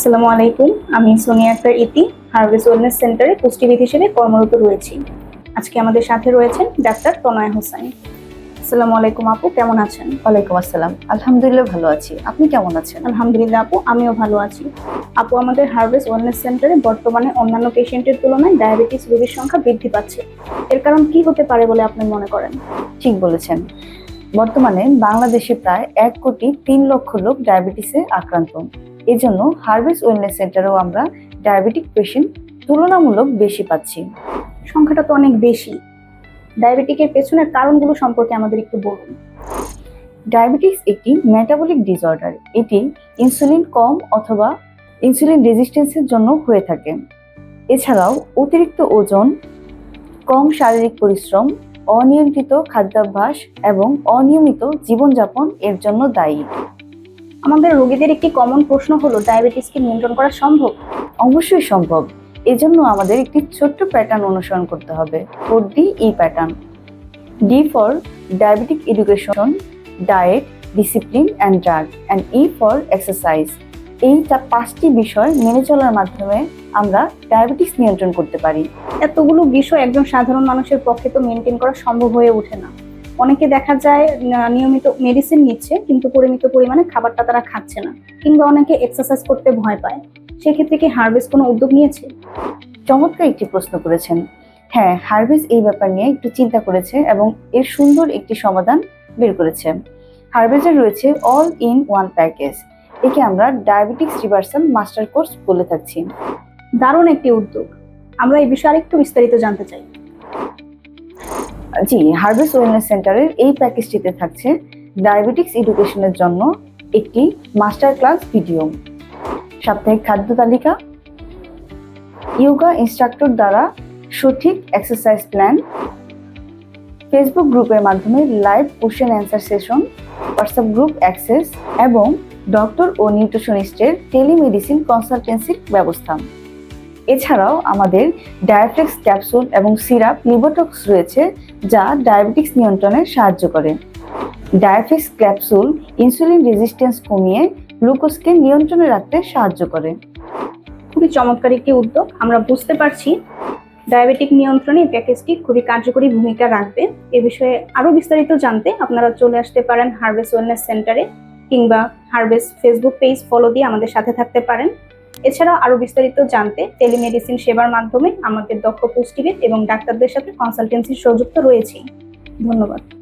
আসসালামু আলাইকুম। আমি সোনিয়া আক্তার ইতি হার্ভেস ওয়েলনেস সেন্টারে পুষ্টিবিদ হিসেবে কর্মরত রয়েছি। আজকে আমাদের সাথে রয়েছেন ডাক্তার তনয় হোসেন। আসসালামু আলাইকুম আপু কেমন আছেন? ওয়ালাইকুম আসসালাম। আলহামদুলিল্লাহ ভালো আছি। আপনি কেমন আছেন? আলহামদুলিল্লাহ আপু আমিও ভালো আছি। আপু আমাদের হার্ভেস ওয়েলনেস সেন্টারে বর্তমানে অন্যান্য পেশেন্টের তুলনায় ডায়াবেটিস রোগীর সংখ্যা বৃদ্ধি পাচ্ছে। এর কারণ কি হতে পারে বলে আপনি মনে করেন? ঠিক বলেছেন। বর্তমানে বাংলাদেশে প্রায় এক কোটি তিন লক্ষ লোক ডায়াবেটিসে আক্রান্ত। এজন্য হার্ভেস ওয়েলনেস সেন্টারেও আমরা ডায়াবেটিক পেশেন্ট তুলনামূলক বেশি পাচ্ছি। সংখ্যাটা তো অনেক বেশি। ডায়াবেটিকের পেছনের কারণগুলো সম্পর্কে আমাদের একটু বলুন। ডায়াবেটিস একটি মেটাবলিক ডিসঅর্ডার এটি ইনসুলিন কম অথবা ইনসুলিন রেজিস্ট্যান্সের জন্য হয়ে থাকে। এছাড়াও অতিরিক্ত ওজন কম শারীরিক পরিশ্রম অনিয়ন্ত্রিত খাদ্যাভ্যাস এবং অনিয়মিত জীবনযাপন এর জন্য দায়ী। আমাদের রোগীদের একটি কমন প্রশ্ন হলো ডায়াবেটিসকে নিয়ন্ত্রণ করা সম্ভব? অবশ্যই সম্ভব। এজন্য আমাদের একটি ছোট্ট প্যাটার্ন অনুসরণ করতে হবে। Four D E pattern D for diabetic education diet discipline and drug and E for exercise এই পাঁচটি বিষয় মেনে চলার মাধ্যমে আমরা ডায়াবেটিস নিয়ন্ত্রণ করতে পারি। এতগুলো বিষয় একজন সাধারণ মানুষের পক্ষে তো মেনটেন করা সম্ভব হয়ে ওঠে না। অনেকে দেখা যায় নিয়মিত মেডিসিন নিচ্ছে কিন্তু পরিমিত পরিমাণে খাবারটা তারা খাচ্ছে না কিংবা অনেকে এক্সারসাইজ করতে ভয় পায়। সেক্ষেত্রে কি হার্ভেস কোনো উদ্যোগ নিয়েছে? চমৎকার একটি প্রশ্ন করেছেন। হ্যাঁ হার্ভেস এই ব্যাপার নিয়ে একটু চিন্তা করেছে এবং এর সুন্দর একটি সমাধান বের করেছে। হার্ভেজের রয়েছে অল ইন ওয়ান প্যাকেজ একে আমরা ডায়াবেটিক্স রিভার্সাল মাস্টার কোর্স বলে থাকছি। দারুণ একটি উদ্যোগ। আমরা এই বিষয়ে আরেকটু বিস্তারিত জানতে চাই। জি হার্ভেস ওয়েলনেস সেন্টারের এই প্যাকেজটিতে থাকছে ডায়াবেটিক্স এডুকেশনের জন্য একটি মাস্টার ক্লাস ভিডিও সাপ্তাহিক খাদ্য তালিকা। ইয়োগা ইনস্ট্রাক্টর দ্বারা সঠিক এক্সারসাইজ প্ল্যান ফেসবুক গ্রুপের মাধ্যমে live question answer session WhatsApp group access এবং ডক্টর ও নিউট্রিশনিস্টের টেলিমেডিসিন কনসালটেন্সির ব্যবস্থা। এছাড়াও আমাদের ডায়াফ্লেক্স ক্যাপসুল এবং সিরাপ লিবোটক্স রয়েছে যা ডায়াবেটিক্স নিয়ন্ত্রণে সাহায্য করে। ডায়াফ্লেক্স ক্যাপসুল ইনসুলিন রেজিস্ট্যান্স কমিয়ে গ্লুকোজকে নিয়ন্ত্রণে রাখতে সাহায্য করে। খুবই চমৎকার একটি উদ্যোগ। আমরা বুঝতে পারছি ডায়াবেটিক নিয়ন্ত্রণে প্যাকেজটি খুবই কার্যকরী ভূমিকা রাখবে। এ বিষয়ে আরও বিস্তারিত জানতে আপনারা চলে আসতে পারেন হার্ভেস ওয়েলনেস সেন্টারে কিংবা হার্ভেস ফেসবুক পেজ ফলো দিয়ে আমাদের সাথে থাকতে পারেন। এছাড়াও আরও বিস্তারিত জানতে টেলিমেডিসিন সেবার মাধ্যমে আমাদের দক্ষ পুষ্টিবিদ এবং ডাক্তারদের সাথে কনসালটেন্সির সংযুক্ত রয়েছে। ধন্যবাদ।